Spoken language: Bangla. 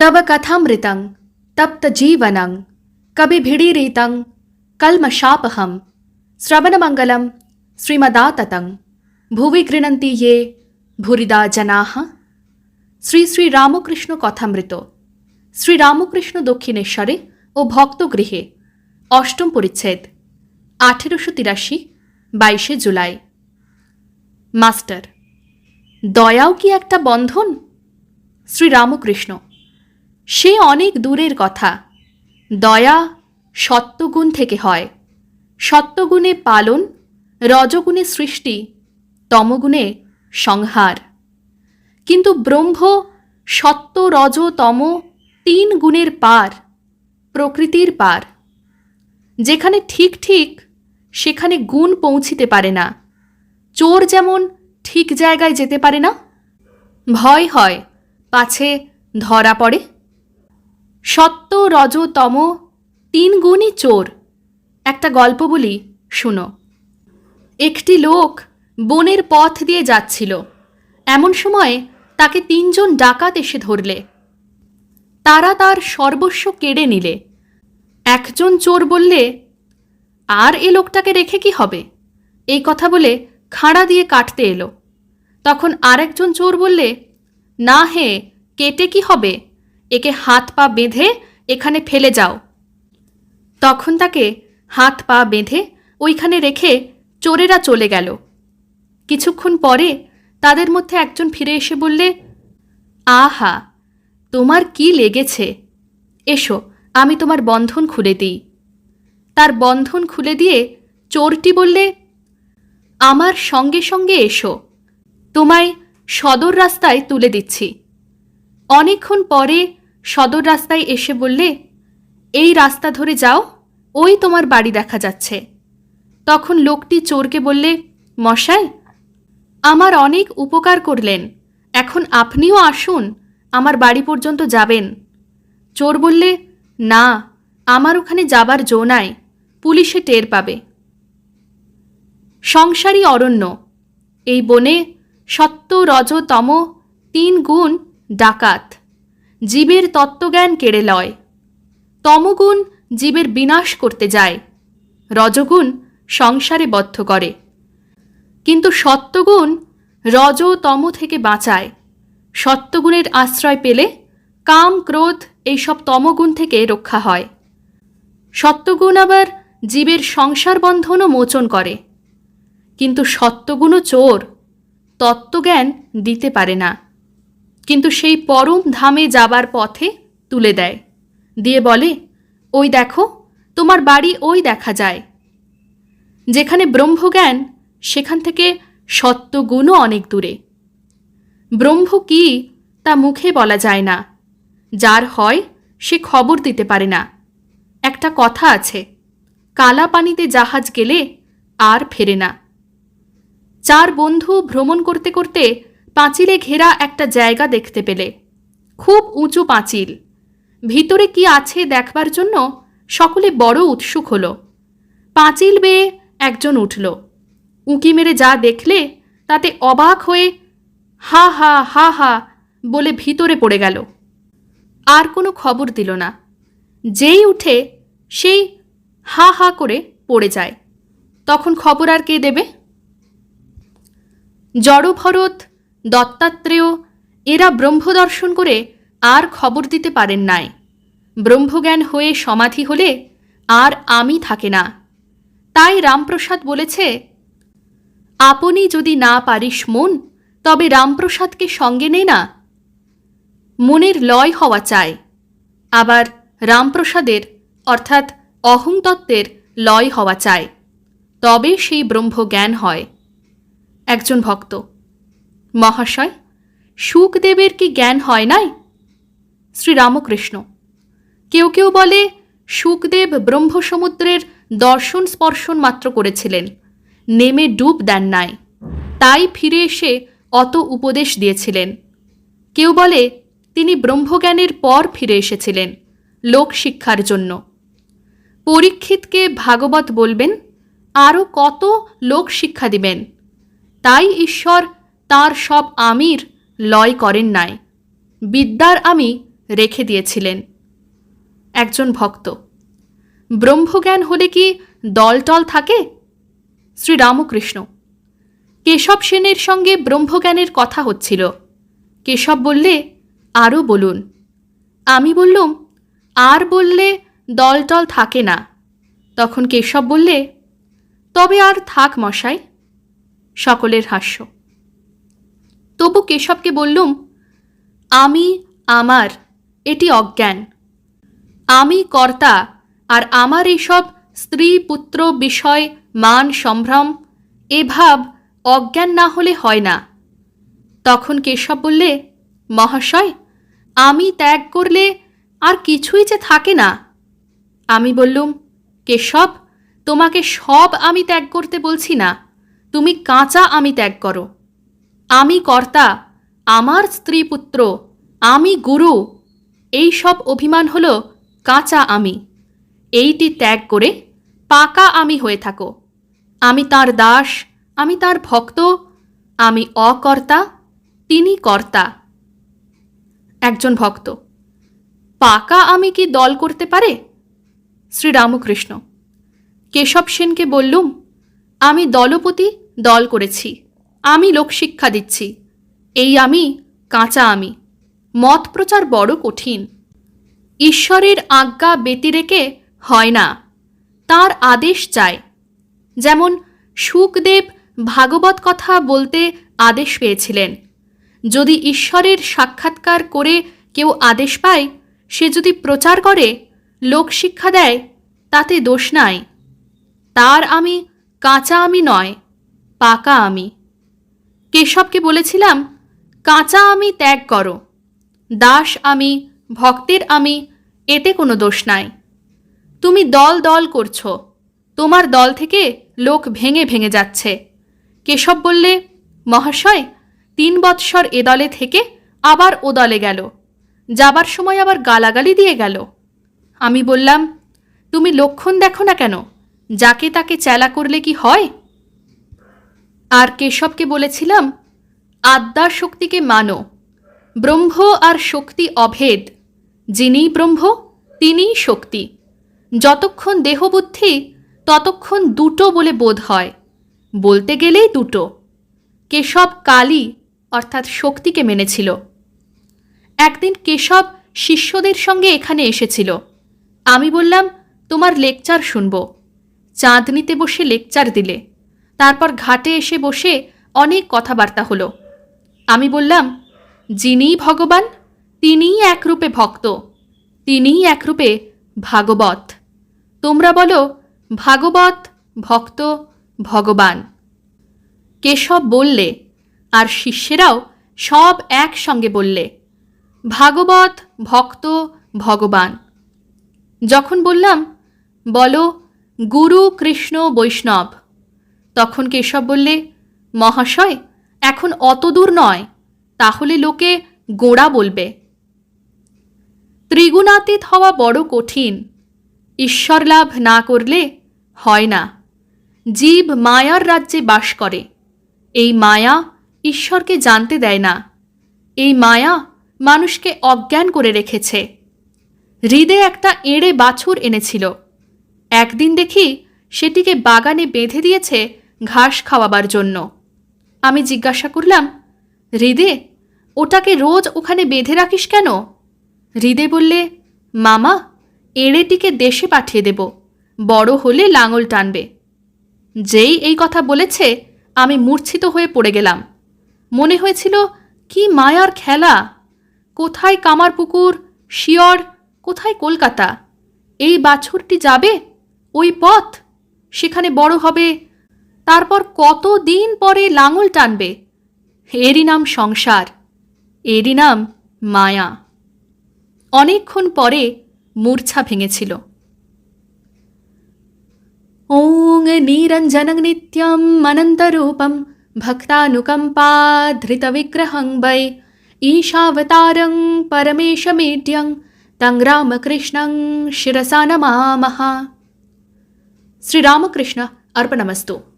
तव कथामृतं तप्तजीवनं कविभिडीरितं कल्मषापहं श्रवणमङ्गलं श्रीमदाततं ভুবি গৃণন্তি ইয়ে ভুরিদা জনাহ শ্রী শ্রী রামকৃষ্ণ কথামৃত শ্রী রামকৃষ্ণ দক্ষিণেশ্বরে ও ভক্তগৃহে অষ্টম পরিচ্ছেদ আঠেরোশো তিরাশি বাইশে জুলাই মাস্টার দয়াও কি একটা বন্ধন শ্রী রামকৃষ্ণ সে অনেক দূরের কথা। দয়া সত্যগুণ থেকে হয়। সত্যগুণে পালন, রজগুণে সৃষ্টি, তমগুণে সংহার। কিন্তু ব্রহ্ম, সত্য, রজ, তম তিন গুণের পার, প্রকৃতির পার। যেখানে ঠিক ঠিক, সেখানে গুণ পৌঁছিতে পারে না। চোর যেমন ঠিক জায়গায় যেতে পারে না, ভয় হয়, পাছে ধরা পড়ে। সত্য, রজ, তম, তিন গুণই চোর। একটা গল্প বলি, শুনো। একটি লোক বনের পথ দিয়ে যাচ্ছিল। এমন সময় তাকে তিনজন ডাকাত এসে ধরলে। তারা তার সর্বস্ব কেড়ে নিলে। একজন চোর বললে, আর এ লোকটাকে রেখে কি হবে? এই কথা বলে খাঁড়া দিয়ে কাটতে এলো। তখন আরেকজন চোর বললে, না হে, কেটে কি হবে? একে হাত পা বেঁধে এখানে ফেলে যাও। তখন তাকে হাত পা বেঁধে ওইখানে রেখে চোরেরা চলে গেল। কিছুক্ষণ পরে তাদের মধ্যে একজন ফিরে এসে বললে, আহা, তোমার কি লেগেছে? এসো, আমি তোমার বন্ধন খুলে দিই। তার বন্ধন খুলে দিয়ে চোরটি বললে, আমার সঙ্গে সঙ্গে এসো, তোমায় সদর রাস্তায় তুলে দিচ্ছি। অনেকক্ষণ পরে সদর রাস্তায় এসে বললে, এই রাস্তা ধরে যাও, ওই তোমার বাড়ি দেখা যাচ্ছে। তখন লোকটি চোরকে বললে, মশাই, আমার অনেক উপকার করলেন, এখন আপনিও আসুন, আমার বাড়ি পর্যন্ত যাবেন। চোর বললে, না, আমার ওখানে যাবার জো নাই, পুলিশে টের পাবে। সংসারী অরণ্য, এই বনে সত্য রজ তম তিন গুণ ডাকাত। জীবের তত্ত্বজ্ঞান কেড়ে লয়। তমগুণ জীবের বিনাশ করতে যায়। রজগুণ সংসারে বদ্ধ করে। কিন্তু সত্যগুণ রজ তম থেকে বাঁচায়। সত্যগুণের আশ্রয় পেলে কাম, ক্রোধ এইসব তমগুণ থেকে রক্ষা হয়। সত্যগুণ আবার জীবের সংসার বন্ধনও মোচন করে। কিন্তু সত্যগুণও চোর, তত্ত্বজ্ঞান দিতে পারে না। কিন্তু সেই পরম ধামে যাবার পথে তুলে দেয়। দিয়ে বলে, ওই দেখো, তোমার বাড়ি ওই দেখা যায়। যেখানে ব্রহ্মজ্ঞান, সেখান থেকে সত্যগুণও অনেক দূরে। ব্রহ্ম কি তা মুখে বলা যায় না। যার হয়, সে খবর দিতে পারে না। একটা কথা আছে কালা পানিতে জাহাজ গেলে আর ফেরে না। চার বন্ধু ভ্রমণ করতে করতে পাঁচিলে ঘেরা একটা জায়গা দেখতে পেলে। খুব উঁচু পাঁচিল। ভিতরে কি আছে দেখবার জন্য? সকলে বড় উৎসুক হলো। পাঁচিল বেয়ে একজন উঠল। উঁকি মেরে যা দেখলে তাতে অবাক হয়ে হা হা হা হা বলে ভিতরে পড়ে গেল। আর কোনো খবর দিল না। যেই উঠে সেই হা হা করে পড়ে যায়। তখন খবর আর কে দেবে? জড়ভরত দত্তাত্রেয়, এরা ব্রহ্মদর্শন করে আর খবর দিতে পারেন নাই। ব্রহ্মজ্ঞান হয়ে সমাধি হলে আর আমি থাকে না। তাই রামপ্রসাদ বলেছে, আপনি যদি না পারিস মন, তবে রামপ্রসাদকে সঙ্গে নে না। মনের লয় হওয়া চায় আবার রামপ্রসাদের, অর্থাৎ অহংতত্ত্বের লয় হওয়া চায় তবে সেই ব্রহ্মজ্ঞান হয়। একজন ভক্ত মহাশয়, সুখদেবের কি জ্ঞান হয় নাই? শ্রীরামকৃষ্ণ। কেউ কেউ বলে, সুখদেব ব্রহ্মসমুদ্রের দর্শন স্পর্শন মাত্র করেছিলেন, নেমে ডুব দেন নাই, তাই ফিরে এসে অত উপদেশ দিয়েছিলেন। কেউ বলে, তিনি ব্রহ্মজ্ঞানের পর ফিরে এসেছিলেন লোক শিক্ষার জন্য। পরীক্ষিতকে ভাগবত বলবেন আরও কত লোক শিক্ষা দিবেন? তাই ঈশ্বর তার সব আমির লয় করেন নাই। বিদ্যার আমি রেখে দিয়েছিলেন। একজন ভক্ত, ব্রহ্মজ্ঞান হলে কি দলটল থাকে? শ্রীরামকৃষ্ণ, কেশব সেনের সঙ্গে ব্রহ্মজ্ঞানের কথা হচ্ছিল। কেশব বললে আরও বলুন। আমি বললুম, আর বললে দলটল থাকে না। তখন কেশব বললে, তবে আর থাক মশাই। সকলের হাস্য। তবু কেশবকে বললুম, আমি, আমার, এটি অজ্ঞান। আমি কর্তা, আর আমার এইসব স্ত্রী, পুত্র, বিষয়, মান, সম্ভ্রম, এ ভাব অজ্ঞান না হলে হয় না। তখন কেশব বললে, মহাশয়, আমি ত্যাগ করলে আর কিছুই যে থাকে না। আমি বললুম, কেশব, তোমাকে সব আমি ত্যাগ করতে বলছি না। তুমি কাঁচা আমি ত্যাগ করো। আমি কর্তা, আমার স্ত্রী পুত্র, আমি গুরু, এই সব অভিমান হল কাঁচা আমি। এইটি ত্যাগ করে পাকা আমি হয়ে থাকো। আমি তার দাস, আমি তার ভক্ত, আমি অকর্তা, তিনি কর্তা। একজন ভক্ত, পাকা আমি কি দল করতে পারে? শ্রীরামকৃষ্ণ কেশব সেনকে বললুম, আমি দলপতি দল করেছি। আমি লোকশিক্ষা দিচ্ছি। এই আমি, কাঁচা আমি। মত প্রচার বড় কঠিন। ঈশ্বরের আজ্ঞা ব্যতিরেকে হয় না। তার আদেশ চায়। যেমন সুখদেব ভাগবত কথা বলতে আদেশ পেয়েছিলেন। যদি ঈশ্বরের সাক্ষাৎকার করে কেউ আদেশ পায়, সে যদি প্রচার করে লোকশিক্ষা দেয়, তাতে দোষ নাই। তার আমি, কাঁচা আমি নয়, পাকা আমি। কেশবকে বলেছিলাম, কাঁচা আমি ত্যাগ করো, দাস আমি, ভক্তের আমি, এতে কোনো দোষ নাই। তুমি দল দল করছ, তোমার দল থেকে লোক ভেঙে ভেঙে যাচ্ছে। কেশব বললে, মহাশয়, তিন বৎসর এ দলে থেকে আবার ও দলে গেল, যাবার সময় আবার গালাগালি দিয়ে গেল। আমি বললাম, তুমি লক্ষণ দেখো না কেন? যাকে তাকে চেলা করলে কি হয়? আর কেশবকে বলেছিলাম? আদ্যা শক্তিকে মানো। ব্রহ্ম আর শক্তি অভেদ। যিনি ব্রহ্ম, তিনিই শক্তি। যতক্ষণ দেহবুদ্ধি, ততক্ষণ দুটো বলে বোধ হয়। বলতে গেলেই দুটো। কেশব কালী অর্থাৎ শক্তিকে মেনেছিল। একদিন কেশব শিষ্যদের সঙ্গে এখানে এসেছিল। আমি বললাম, তোমার লেকচার শুনব। চাঁদনিতে বসে লেকচার দিলে। তারপর ঘাটে এসে বসে অনেক কথাবার্তা হলো। আমি বললাম, যিনিই ভগবান, তিনিই একরূপে ভক্ত, তিনিই একরূপে ভাগবত। তোমরা বলো, ভাগবত, ভক্ত, ভগবান? কেশব বললে, আর শিষ্যেরাও সব একসঙ্গে বললে, ভাগবত, ভক্ত, ভগবান। যখন বললাম, বলো, গুরু কৃষ্ণ বৈষ্ণব। তখন কেশব বললে, মহাশয়, এখন অত দূর নয়, তাহলে লোকে গোড়া বলবে। ত্রিগুণাতীত হওয়া বড় কঠিন, ঈশ্বর লাভ না করলে হয় না। জীব মায়ার রাজ্যে বাস করে, এই মায়া ঈশ্বরকে জানতে দেয় না। এই মায়া মানুষকে অজ্ঞান করে রেখেছে। হৃদে একটা এঁড়ে বাছুর এনেছিল। একদিন দেখি সেটিকে বাগানে বেঁধে দিয়েছে ঘাস খাওয়াবার জন্য। আমি জিজ্ঞাসা করলাম, হৃদে, ওটাকে রোজ ওখানে বেঁধে রাখিস কেন? হৃদে বললে, মামা, এঁড়েটিকে দেশে পাঠিয়ে দেব, বড় হলে লাঙল টানবে। যেই এই কথা বলেছে, আমি মূর্ছিত হয়ে পড়ে গেলাম। মনে হয়েছিল, কি মায়ার খেলা! কোথায় কামারপুকুর, শিয়র, কোথায় কলকাতা? এই বাছুরটি যাবে? ওই পথ? সেখানে বড় হবে তারপর কত দিন পরে লাঙল টানবে এরই নাম সংসার এরই নাম মায়া অনেকক্ষণ পরে মূর্ছা ভেঙেছিল ওং নিরঞ্জনং নিত্যম অনন্তরূপম ভক্তানুকম্পাধৃতবিগ্রহং वै ईशावतारं परमेशमेड्यं तं रामकृष्णं शिरसा नमामः श्रीरामकृष्ण अर्पणमस्तु